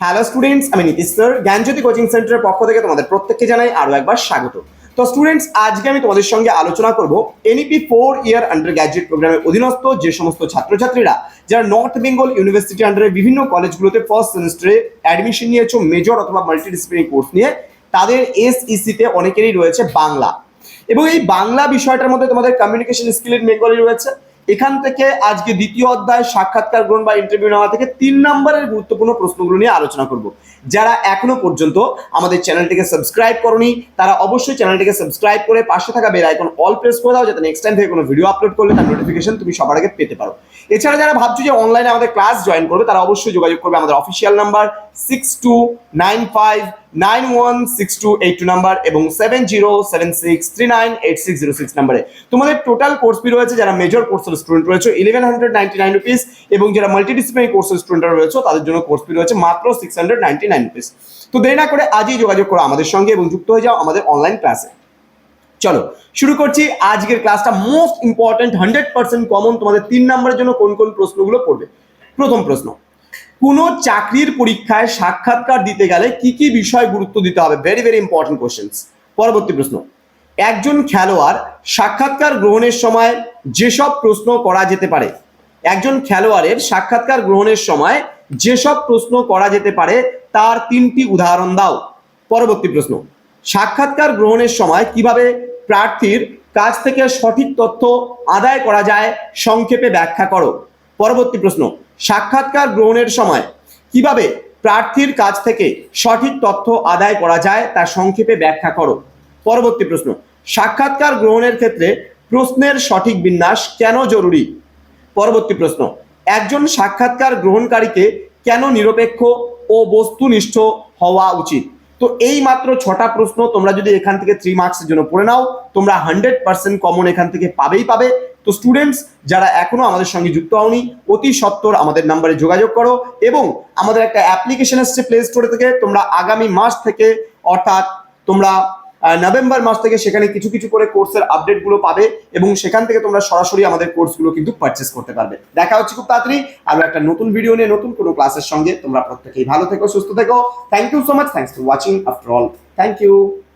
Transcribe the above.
Hello students আমি Nitish sir জ্ঞানজ্যোতি coaching সেন্টারের পক্ষ থেকে তোমাদের প্রত্যেককে জানাই আরও একবার স্বাগত। তো স্টুডেন্টস আজকে আমি তোমাদের সঙ্গে আলোচনা করব NEP four year undergraduate প্রোগ্রামের অধীনস্থ যে সমস্ত ছাত্রছাত্রীরা যারা নর্থ বেঙ্গল ইউনিভার্সিটি আন্ডারে বিভিন্ন কলেজগুলোতে ফার্স্ট সেমিস্টারে অ্যাডমিশন নিয়েছো মেজর অথবা মাল্টিডিসিপ্লিনারি কোর্স নিয়ে, তাদের এসইসিতে অনেকেরই রয়েছে বাংলা। এবং এই বাংলা বিষয়টার মধ্যে তোমাদের কমিউনিকেশন স্কিল ইন বেঙ্গলি রয়েছে। এখান থেকে আজকে দ্বিতীয় অধ্যায় সাক্ষাৎকার গ্রহণ বা ইন্টারভিউ নেওয়া থেকে তিন নম্বরের গুরুত্বপূর্ণ প্রশ্নগুলো নিয়ে আলোচনা করব। যারা এখনও পর্যন্ত আমাদের চ্যানেলটিকে সাবস্ক্রাইব করনি, তারা অবশ্যই চ্যানেলটিকে সাবস্ক্রাইব করে পাশে থাকা বেল আইকন অল প্রেস করে দাও, যাতে নেক্সট টাইম থেকে কোনো ভিডিও আপলোড করলে তার নোটিফিকেশন তুমি সবার আগে পেতে পারো। এছাড়া যারা ভাবছ যে অনলাইনে আমাদের ক্লাস জয়েন করবে, তারা অবশ্যই যোগাযোগ করবে আমাদের official number six two nine five nine one six two eight two number এবং seven zero seven six three nine eight six zero six নাম্বারে তোমাদের টোটাল কোর্স ফি রয়েছে, যারা মেজর কোর্সের স্টুডেন্ট রয়েছে eleven hundred ninety nine rupees এবং যারা multidisciplinary কোর্সের স্টুডেন্টরা রয়েছে, তাদের জন্য কোর্স ফি রয়েছে মাত্র six hundred ninety nine rupees তো দেরি না করে আজই যোগাযোগ করো আমাদের সঙ্গে এবং যুক্ত হয়ে যাও আমাদের অনলাইন ক্লাসে চলো, শুরু করছি আজকের ক্লাসটা most important hundred percent common তোমাদের তিন নম্বরের জন্য কোন কোন প্রশ্নগুলো পড়বে। প্রথম প্রশ্ন, কোনো চাকরির পরীক্ষায় সাক্ষাৎকার দিতে গেলে কি কি বিষয় গুরুত্ব দিতে হবে? ভেরি ভেরি ইম্পর্টেন্ট কোশ্চেন্স পরবর্তী প্রশ্ন একজন খেলোয়াড় সাক্ষাৎকার গ্রহণের সময় যেসব প্রশ্ন করা যেতে পারে, একজন খেলোয়াড়ের সাক্ষাৎকার গ্রহণের সময় যেসব প্রশ্ন করা যেতে পারে তার তিনটি উদাহরণ দাও। পরবর্তী প্রশ্ন, সাক্ষাৎকার গ্রহণের সময় কীভাবে প্রার্থীর কাছ থেকে সঠিক তথ্য আদায় করা যায় সংক্ষেপে ব্যাখ্যা করো। পরবর্তী প্রশ্ন, সাক্ষাৎকার গ্রহণের সময় কীভাবে প্রার্থীর কাছ থেকে সঠিক তথ্য আদায় করা যায় তা সংক্ষেপে ব্যাখ্যা করো। পরবর্তী প্রশ্ন, সাক্ষাৎকার গ্রহণের ক্ষেত্রে প্রশ্নের সঠিক বিন্যাস কেন জরুরি? পরবর্তী প্রশ্ন, একজন সাক্ষাৎকার গ্রহণকারীকে কেন নিরপেক্ষ ও বস্তুনিষ্ঠ হওয়া উচিত? তো এই মাত্র ছটা প্রশ্ন তোমরা যদি এখান থেকে থ্রি মার্কসের জন্য পড়ে নাও, তোমরা হান্ড্রেড পার্সেন্ট কমন এখান থেকে পাবেই পাবে। তো স্টুডেন্টস যারা এখনও আমাদের সঙ্গে যুক্ত হওনি, অতি সত্বর আমাদের নাম্বারে যোগাযোগ করো এবং আমাদের একটা অ্যাপ্লিকেশন এসছে প্লে স্টোরে থেকে, তোমরা আগামী মাস থেকে, অর্থাৎ তোমরা নভেম্বর মাস থেকে সেখানে কিছু কিছু করে কোর্সের আপডেটগুলো পাবে এবং সেখান থেকে তোমরা সরাসরি আমাদের কোর্সগুলো কিন্তু পারচেস করতে পারবে। দেখা হচ্ছে খুব তাড়াতাড়ি আরও একটা নতুন ভিডিও নিয়ে, নতুন কোনো ক্লাসের সঙ্গে। তোমরা প্রত্যেকেই ভালো থেকো, সুস্থ থেকো। Thank you so much thanks for watching after all thank you